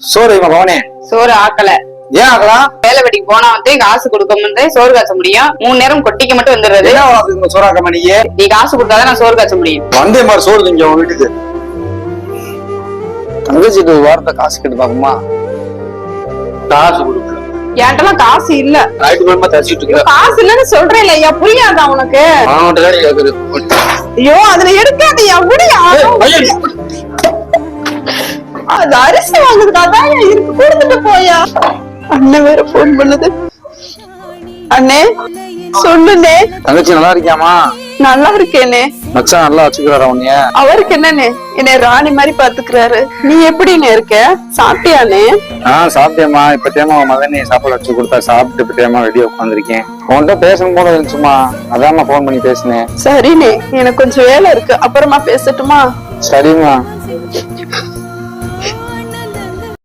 சோறு பவனே? சோறு ஆக்கல. ஏன் ஆகலாம் வேலை வெட்டிக்கு போனா வந்து காசு கொடுக்க சோறு காய்ச்ச முடியும். மூணு நேரம் கொட்டிக்க மட்டும் வந்துடுறது. என்ன உனக்கு இந்த சோறாக்காம நீ காசு கொடுத்தாதான் நான் சோறு காய்ச்ச முடியும். வந்தே மாதிரி சோறு திங்க உன் வீட்டுக்கு. தங்கச்சிட்டு ஒரு வாரத்தை காசு கேட்டு பாக்குமா காசு கொடுக்கல என்கிட்டலாம் காசு இல்ல. நைட்டு மூலமா தச்சிட்டு இருக்க காசு இல்லன்னு சொல்றேன் இல்லையா புரியாதா உனக்கு. ஐயோ அதுல எடுக்காதயா முடியா? அது அரிசி வாங்குறதுக்காக தான் இருக்கு. கொடுத்துட்டு போயா. அண்ணன் வேற போன் பண்ணுது. அண்ணே சொல்லுண்ணே. தங்கச்சி நல்லா இருக்கியாமா நல்லா இருக்கேனே. மச்சான் நல்லா வச்சுக்கிறாரா உன்னைய? அவருக்கு என்னண்ணே? என்னை ராணி மாதிரி பாத்துக்கிறாரு. நீ எப்படிண்ணே இருக்க? சாப்பிட்டியாண்ணே? ஆஹ் சாப்பிட்டேம்மா. இப்ப தேமா உன் மகன் நீ சாப்பாடு வச்சு கொடுத்தா சாப்பிட்டு இப்ப தேமா வெளியே உட்காந்துருக்கேன் உன்கிட்ட பேசணும் போல இருந்துச்சுமா அதாம்மா ஃபோன் பண்ணி பேசினேன். சரிண்ணே. எனக்கு கொஞ்சம் வேலை இருக்கு. அப்புறமா பேசட்டுமா? சரிம்மா.